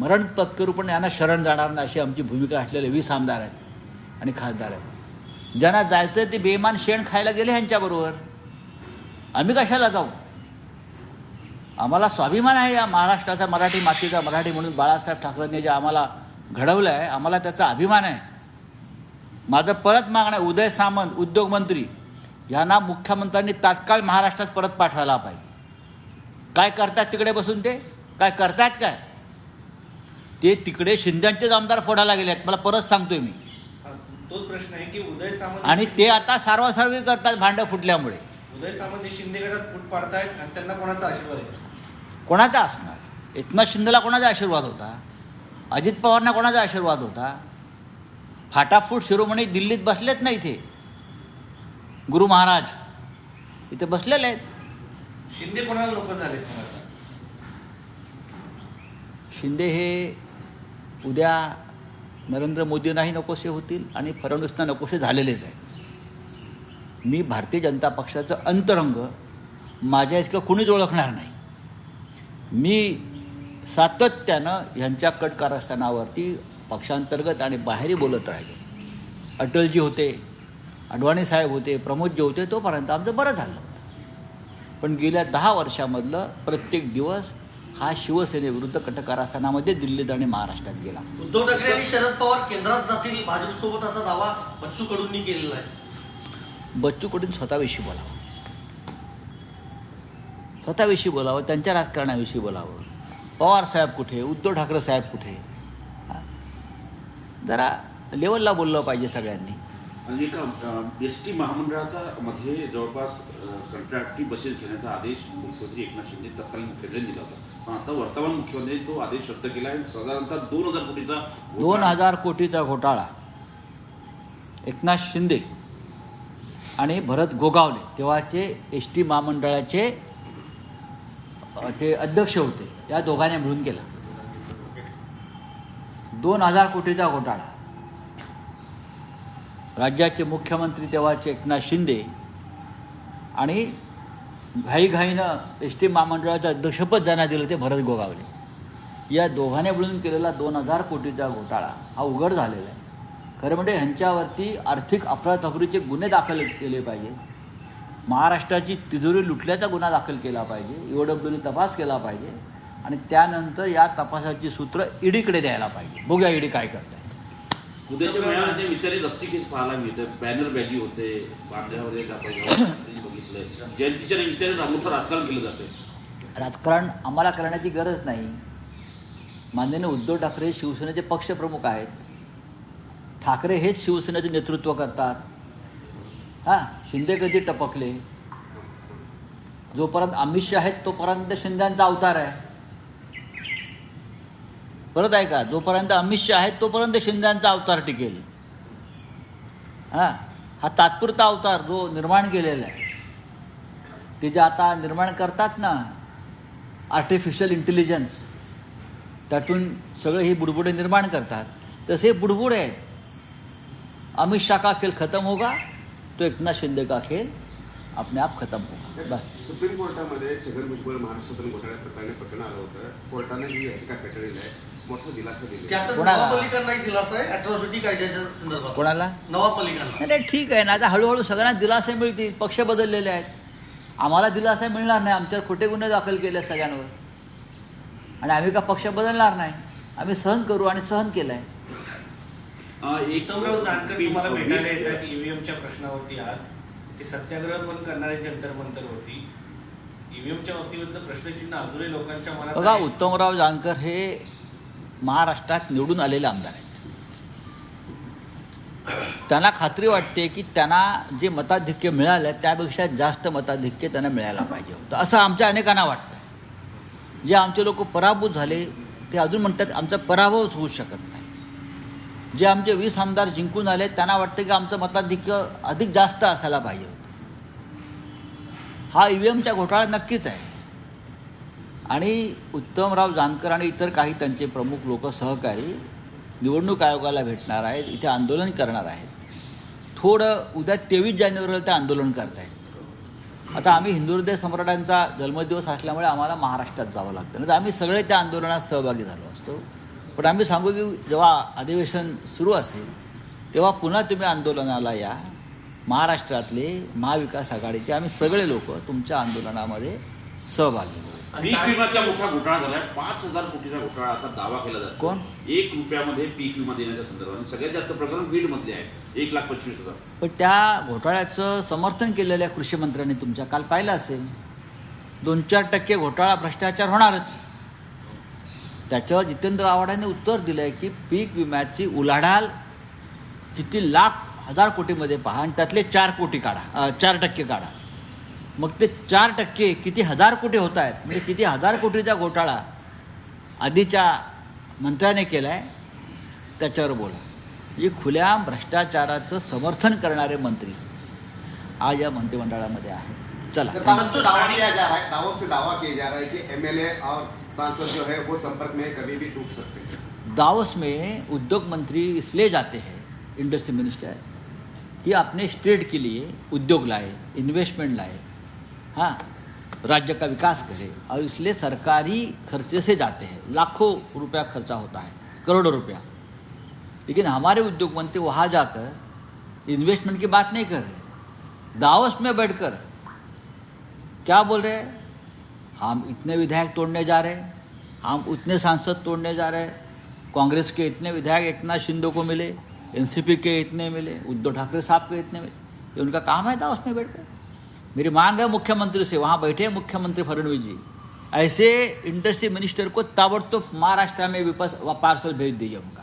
मरण पत्करू पण यांना शरण जाणार नाही अशी आमची भूमिका असलेले वीस आमदार आहेत आणि खासदार आहेत. ज्यांना जायचं ते बेमान शेण खायला गेले ह्यांच्याबरोबर आम्ही कशाला जाऊ? आम्हाला स्वाभिमान आहे या महाराष्ट्राचा मराठी मातीचा मराठी म्हणून बाळासाहेब ठाकरेंनी जे आम्हाला घडवलं आहे आम्हाला त्याचा अभिमान आहे. माझं परत मागणं आहे उदय सामंत उद्योगमंत्री यांना मुख्यमंत्र्यांनी तात्काळ महाराष्ट्रात परत पाठवायला पाहिजे. काय करतात तिकडे बसून ते? काय करतात काय? ते तिकडे शिंद्यांचेच आमदार फोडायला गेले आहेत. मला परत सांगतोय मी. तोच प्रश्न आहे की उदय सामंत आणि ते आता सारवासारवी करतात भांडं फुटल्यामुळे. उदय सामंत हे शिंदे गटात फूट पाडतायत आणि त्यांना कोणाचा आशीर्वाद आहे? कोणाचा असणार? एकनाथ शिंदेला कोणाचा आशीर्वाद होता? अजित पवारना कोणाचा आशीर्वाद होता? फाटाफूट शिरोमणी दिल्लीत बसलेत ना इथे? गुरु महाराज इथे बसलेले आहेत. शिंदे कोणाला लोक कोणाचा शिंदे हे उद्या नरेंद्र मोदींनाही नकोसे होतील आणि फडणवीसना नकोसे झालेलेच आहे. मी भारतीय जनता पक्षाचं अंतरंग माझ्या इतकं कुणीच ओळखणार नाही. मी सातत्यानं ह्यांच्या कट कारस्थानावरती पक्षांतर्गत आणि बाहेरही बोलत राहिलो. अटलजी होते अडवाणी साहेब होते प्रमोदजी होते तोपर्यंत आमचं बरं झालं पण गेल्या दहा वर्षामधलं प्रत्येक दिवस हा शिवसेनेविरुद्ध कटकारस्थानामध्ये दिल्लीत आणि महाराष्ट्रात गेला. उद्धव ठाकरे आणि शरद पवार केंद्रात जातील भाजपसोबत असा दावा बच्चू कडूंनी केलेला आहे. बच्चू कडून स्वतःविषयी बोलावं. स्वतःविषयी बोलावं त्यांच्या राजकारणाविषयी बोलावं. पवार साहेब कुठे? उद्धव ठाकरे साहेब कुठे. जरा लेवलला बोललं पाहिजे सगळ्यांनी. एका एस टी महामंडळाचा मध्ये जवळपास कंत्राटी बसेस घेण्याचा आदेश मुख्यमंत्री एकनाथ शिंदे तत्कालीन मुख्यमंत्र्यांनी दिला होता. पण आता वर्तमान मुख्यमंत्री तो आदेश रद्द केला आहे. साधारणतः दोन हजार कोटीचा दोन हजार कोटीचा घोटाळा. एकनाथ शिंदे आणि भरत गोगावले तेव्हाचे एस टी महामंडळाचे ते अध्यक्ष होते. या दोघांनी मिळून केला. दोन हजार कोटीचा घोटाळा. राज्याचे मुख्यमंत्री तेव्हाचे एकनाथ शिंदे आणि घाईघाईनं एस टी महामंडळाचं अध्यक्षपद ज्यांना दिलं ते भरत गोगावले. या दोघांनी मिळून केलेला दोन हजार कोटीचा घोटाळा हा उघड झालेला आहे. खरं म्हणजे ह्यांच्यावरती आर्थिक अफरातफरीचे गुन्हे दाखल केले पाहिजे महाराष्ट्राची तिजोरी लुटल्याचा गुन्हा दाखल केला पाहिजे. ईओडब्ल्यूने तपास केला पाहिजे. आणि त्यानंतर या तपासाची सूत्र ईडीकडे द्यायला पाहिजे. बघूया ईडी काय करते उद्याच्या मेळाव्यामध्ये म्हणजे विचारी रस्सी केस पाहायला मिळते. बॅनर बॅगी होते. बांध्यामध्ये बघितलं जयंतीच्या निमित्ताने मोठं राजकारण केलं जातं राजकारण आम्हाला करण्याची गरज नाही. माननीय उद्धव ठाकरे हे शिवसेनेचे पक्षप्रमुख आहेत. ठाकरे हेच शिवसेनेचे नेतृत्व करतात. हां शिंदे कधी टपकले? जोपर्यंत अमित शहा आहेत तोपर्यंत शिंद्यांचा अवतार आहे. परत आहे का जोपर्यंत अमित शहा आहेत तोपर्यंत शिंद्यांचा अवतार टिकेल. हां? हा तात्पुरता अवतार जो निर्माण केलेला आहे. ते जे आता निर्माण करतात ना आर्टिफिशियल इंटेलिजन्स त्यातून सगळे ही बुडबुडे निर्माण करतात. तसे बुडबुडे आहेत. अमित शाह का खेळ खतम होगा? तो एकनाथ शिंदे का खेळ अपने आप खतम होगा. बस. सुप्रीम कोर्टामध्ये छगन भुजबळ महाराष्ट्रातून घोटाळ्या प्रकरणी प्रकरण आलं होतं. कोर्टाने ही याचिका फेटाळलेली आहे. मोठा दिलासा दिला त्यातच कोणाला? नवाब मलिकांनाही दिलासा आहे अॅट्रॉसिटी कायद्याच्या संदर्भात. कोणाला? नवाब मलिकांना नाही नाही, ठीक आहे ना आता हळूहळू सगळ्यांना दिलासे मिळतील पक्ष बदललेले आहेत. आम्हाला दिलासा मिळणार नाही आमच्यावर खोटे गुन्हे दाखल केले सगळ्यांवर. आणि आम्ही का पक्ष बदलणार नाही? आम्ही सहन करू आणि सहन केलं आहे अं, एक उत्तमराव जानकर तुम्हाला भेटायला येतात ईव्हीएमच्या प्रश्नावरती आज. ते सत्याग्रह पण करणारे जंतर मंतर होती. ईव्हीएमच्या बाबतीबद्दल प्रश्नचिन्ह अजूनही लोकांच्या मनात बघा आहे. उत्तमराव जानकर हे महाराष्ट्रात निवडून आलेले आमदार आहेत. त्यांना खात्री वाटते की त्यांना जे मताधिक्य मिळालं त्यापेक्षा जास्त मताधिक्य त्यांना मिळायला पाहिजे होतं. असं आमच्या अनेकांना वाटतं. जे आमचे लोक पराभूत झाले ते अजून म्हणतात आमचा पराभवच होऊ शकत नाही. जे आमचे वीस आमदार जिंकून आले त्यांना वाटतं की आमचं मताधिक्य अधिक जास्त असायला पाहिजे होतं. हा ई व्ही एमचा घोटाळा नक्कीच आहे. आणि उत्तमराव जानकर आणि इतर काही त्यांचे प्रमुख लोक सहकारी निवडणूक आयोगाला भेटणार आहेत इथे आंदोलन करणार आहेत. थोडं उद्या तेवीस जानेवारीला ते आंदोलन करत आहेत आता आम्ही हिंदू हृदय सम्राटांचा जन्मदिवस असल्यामुळे आम्हाला महाराष्ट्रात जावं लागतं. नाही तर आम्ही सगळे त्या आंदोलनात सहभागी झालो असतो. पण आम्ही सांगू की जेव्हा अधिवेशन सुरू असेल तेव्हा पुन्हा तुम्ही आंदोलनाला या. महाराष्ट्रातले महाविकास आघाडीचे आम्ही सगळे लोक तुमच्या आंदोलनामध्ये सहभागी होऊ. पीक विम्याचा मोठा घोटाळा झालाय. पाच हजार कोटीचा घोटाळा असा दावा केला जातो कोण? एक रुपयामध्ये पीक विमा देण्याच्या संदर्भाने सगळ्यात जास्त प्रकरण बीड मधले आहे. एक लाख पंचवीस हजार. पण त्या घोटाळ्याचं समर्थन केलेल्या कृषी मंत्र्यांनी तुमच्या काल पाहिलं असेल. दोन चार टक्के घोटाळा भ्रष्टाचार होणारच. त्याच्यावर जितेंद्र आव्हाडांनी उत्तर दिलंय की पीक विम्याची उलाढाल किती लाख हजार कोटीमध्ये पहा आणि त्यातले चार कोटी काढा. चार टक्के काढा. मग ते चार टक्के किती हजार कोटी होत आहेत? म्हणजे किती हजार कोटीचा घोटाळा आधीच्या मंत्र्याने केलाय? त्याच्यावर बोला. म्हणजे खुल्या भ्रष्टाचाराचं समर्थन करणारे मंत्री आज या मंत्रिमंडळामध्ये आहेत. चला. दावा किया जा रहा है दावोस से दावा किया जा रहा है कि एमएलए और सांसद जो है वो संपर्क में कभी भी टूट सकते हैं। दावोस में उद्योग मंत्री इसलिए जाते हैं इंडस्ट्री मिनिस्टर कि अपने स्टेट के लिए उद्योग लाए इन्वेस्टमेंट लाए। हाँ राज्य का विकास करे और इसलिए सरकारी खर्चे से जाते हैं। लाखों रुपया खर्चा होता है, करोड़ों रुपया। लेकिन हमारे उद्योग मंत्री वहाँ जाकर इन्वेस्टमेंट की बात नहीं कर रहे दावोस में बैठकर क्या बोल रहे हैं? हम इतने विधायक तोड़ने जा रहे हैं, हम उतने सांसद तोड़ने जा रहे हैं। कांग्रेस के इतने विधायक एकनाथ शिंदे को मिले, एनसीपी के इतने मिले, उद्धव ठाकरे साहब के इतने मिले। ये उनका काम है था में बैठकर। मेरी मांग है मुख्यमंत्री से वहाँ बैठे हैं मुख्यमंत्री फडणवीस जी। ऐसे इंडस्ट्री मिनिस्टर को ताबड़तोब महाराष्ट्र में भी पार्सल भेज दीजिए उनका